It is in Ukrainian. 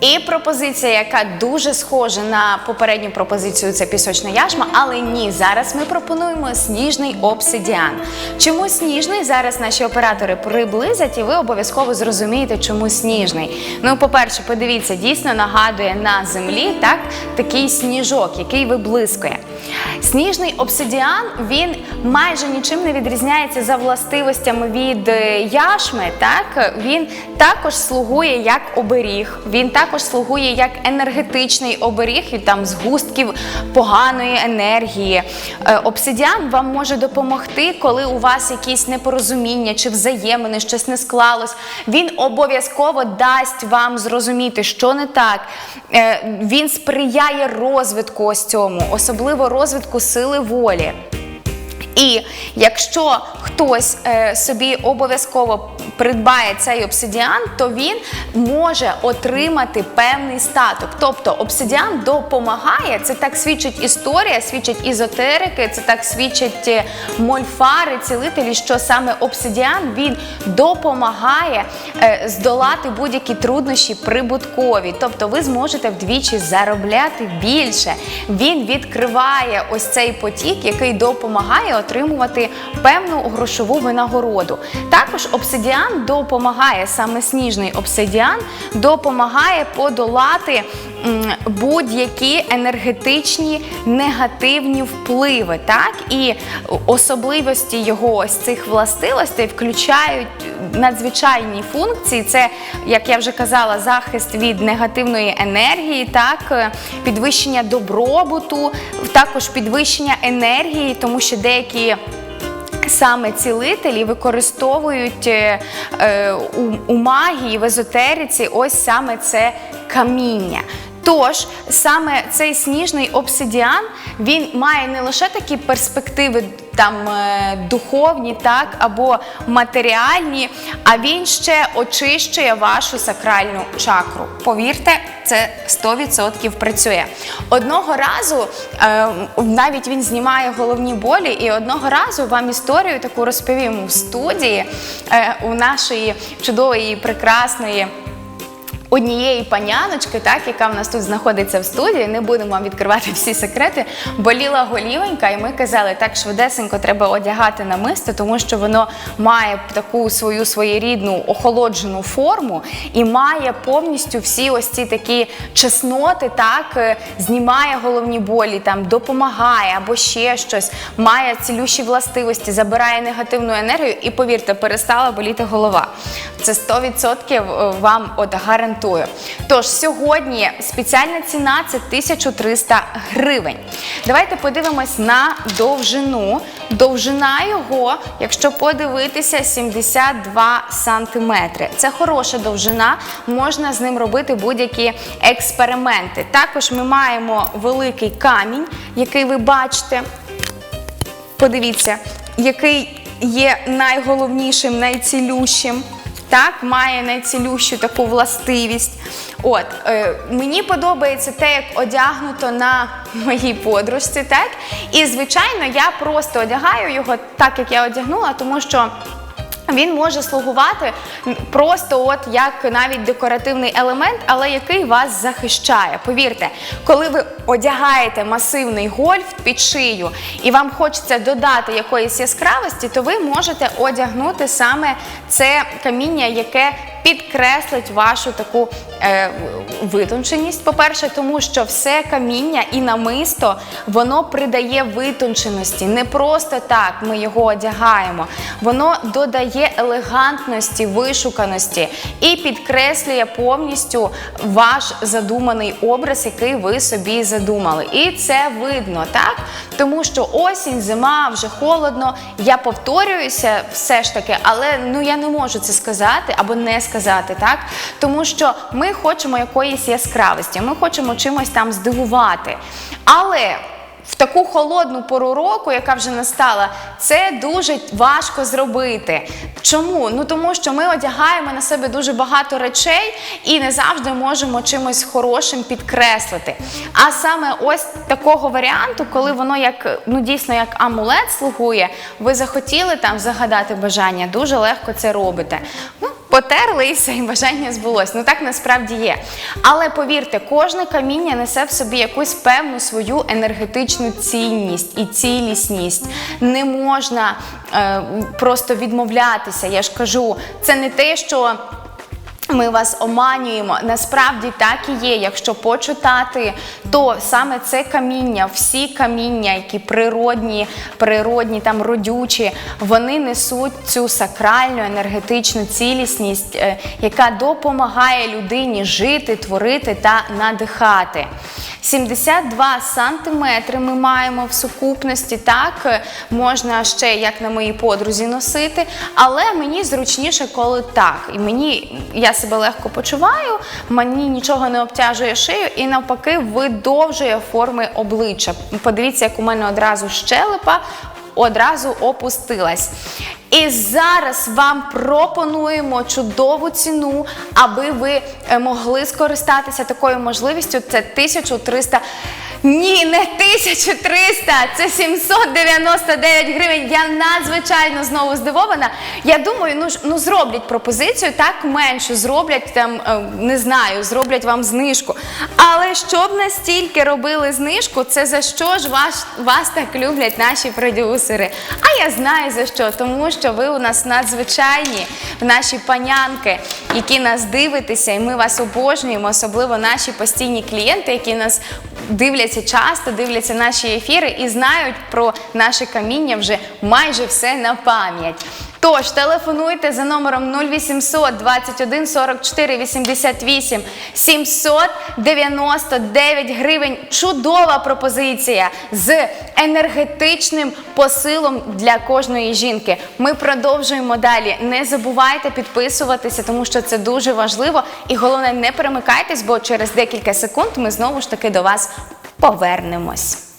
І пропозиція, яка дуже схожа на попередню пропозицію, це пісочна яшма, але ні, зараз ми пропонуємо сніжний обсидіан. Чому сніжний? Зараз наші оператори приблизять, і ви обов'язково зрозумієте, чому сніжний. Ну, по-перше, подивіться, дійсно нагадує на землі так, такий сніжок, який виблискує. Сніжний обсидіан він майже нічим не відрізняється за властивостями від е, яшми. Так він також слугує як оберіг, він також слугує як енергетичний оберіг від там згустків поганої енергії. Е, Обсидіан вам може допомогти, коли у вас якісь непорозуміння чи взаємини, щось не склалось. Він обов'язково дасть вам зрозуміти, що не так. Е, Він сприяє розвитку ось цьому, особливо розвитку сили волі. І якщо хтось е, собі обов'язково придбає цей обсидіан, то він може отримати певний статок. Тобто обсидіан допомагає, це так свідчить історія, свідчить ізотерики, це так свідчать е, мольфари, цілителі, що саме обсидіан він допомагає е, здолати будь-які труднощі прибуткові. Тобто ви зможете вдвічі заробляти більше. Він відкриває ось цей потік, який допомагає отримувати певну грошову винагороду. Також обсидіан допомагає, саме сніжний обсидіан допомагає подолати будь-які енергетичні негативні впливи. Так? І особливості його ось цих властивостей включають надзвичайні функції. Це, як я вже казала, захист від негативної енергії, так, підвищення добробуту, також підвищення енергії, тому що деякі. Саме цілителі використовують е, е, у, у магії, в езотериці ось саме це каміння. Тож саме цей сніжний обсидіан він має не лише такі перспективи там е, духовні, так або матеріальні, а він ще очищує вашу сакральну чакру. Повірте, це 100% працює. Одного разу е, навіть він знімає головні болі, і одного разу вам історію таку розповім в студії е, у нашої чудової, прекрасної. Однієї паняночки, так, яка в нас тут знаходиться в студії, не будемо вам відкривати всі секрети, боліла голівенька, і ми казали, так швидесенько треба одягати намисто, тому що воно має таку свою своєрідну охолоджену форму і має повністю всі ось ці такі чесноти, так, е, знімає головні болі, там, допомагає або ще щось, має цілющі властивості, забирає негативну енергію, і повірте, перестала боліти голова. Це 100% вам от гарантую. Тож сьогодні спеціальна ціна це 1300 гривень. Давайте подивимось на довжину. Довжина його, якщо подивитися, 72 сантиметри. Це хороша довжина, можна з ним робити будь-які експерименти. Також ми маємо великий камінь, який ви бачите. Подивіться, який є найголовнішим, найцілющим. Так, має найцілющу таку властивість. От е, мені подобається те, як одягнуто на моїй подружці, так і звичайно, я просто одягаю його так, як я одягнула, тому що. Він може слугувати просто от як навіть декоративний елемент, але який вас захищає. Повірте, коли ви одягаєте масивний гольф під шию і вам хочеться додати якоїсь яскравості, то ви можете одягнути саме це каміння, яке підкреслить вашу таку е, витонченість. По-перше, тому що все каміння і намисто воно придає витонченості. Не просто так ми його одягаємо, воно додає елегантності, вишуканості і підкреслює повністю ваш задуманий образ, який ви собі задумали. І це видно, так? Тому що осінь, зима, вже холодно. Я повторююся все ж таки, але ну я не можу це сказати або не сказати, так? Тому що ми хочемо якоїсь яскравості, ми хочемо чимось там здивувати. Але в таку холодну пору року, яка вже настала, це дуже важко зробити. Чому? Ну тому що ми одягаємо на себе дуже багато речей і не завжди можемо чимось хорошим підкреслити. А саме ось такого варіанту, коли воно як ну дійсно як амулет слугує, ви захотіли там загадати бажання, дуже легко це робите. Ну, потерли і і бажання збулось. Ну так насправді є. Але повірте, кожне каміння несе в собі якусь певну свою енергетичну цінність і цілісність. Не можна е, просто відмовлятися. Я ж кажу, це не те, що. Ми вас оманюємо. Насправді так і є. Якщо почитати, то саме це каміння, всі каміння, які природні, природні, там родючі, вони несуть цю сакральну енергетичну цілісність, е, яка допомагає людині жити, творити та надихати. 72 сантиметри ми маємо в сукупності. Так е, можна ще, як на моїй подрузі, носити, але мені зручніше, коли так. І мені я себе легко почуваю, мені нічого не обтяжує шию і навпаки видовжує форми обличчя. Подивіться, як у мене одразу щелепа. Одразу опустилась. І зараз вам пропонуємо чудову ціну, аби ви е, могли скористатися такою можливістю. Це 1300. Ні, не 1300, це 799 гривень. Я надзвичайно знову здивована. Я думаю, ну ж- ну зроблять пропозицію, так меншу зроблять там, е, не знаю, зроблять вам знижку. Але щоб настільки робили знижку, це за що ж вас, вас так люблять наші продюсери? А я знаю за що, тому що ви у нас надзвичайні, наші панянки, які нас дивитеся, і ми вас обожнюємо, особливо наші постійні клієнти, які нас дивляться часто, дивляться наші ефіри і знають про наше каміння вже майже все на пам'ять. Тож телефонуйте за номером 0800 21 44 88 799 гривень. Чудова пропозиція з енергетичним посилом для кожної жінки. Ми продовжуємо далі. Не забувайте підписуватися, тому що це дуже важливо. І головне, не перемикайтесь, бо через декілька секунд ми знову ж таки до вас повернемось.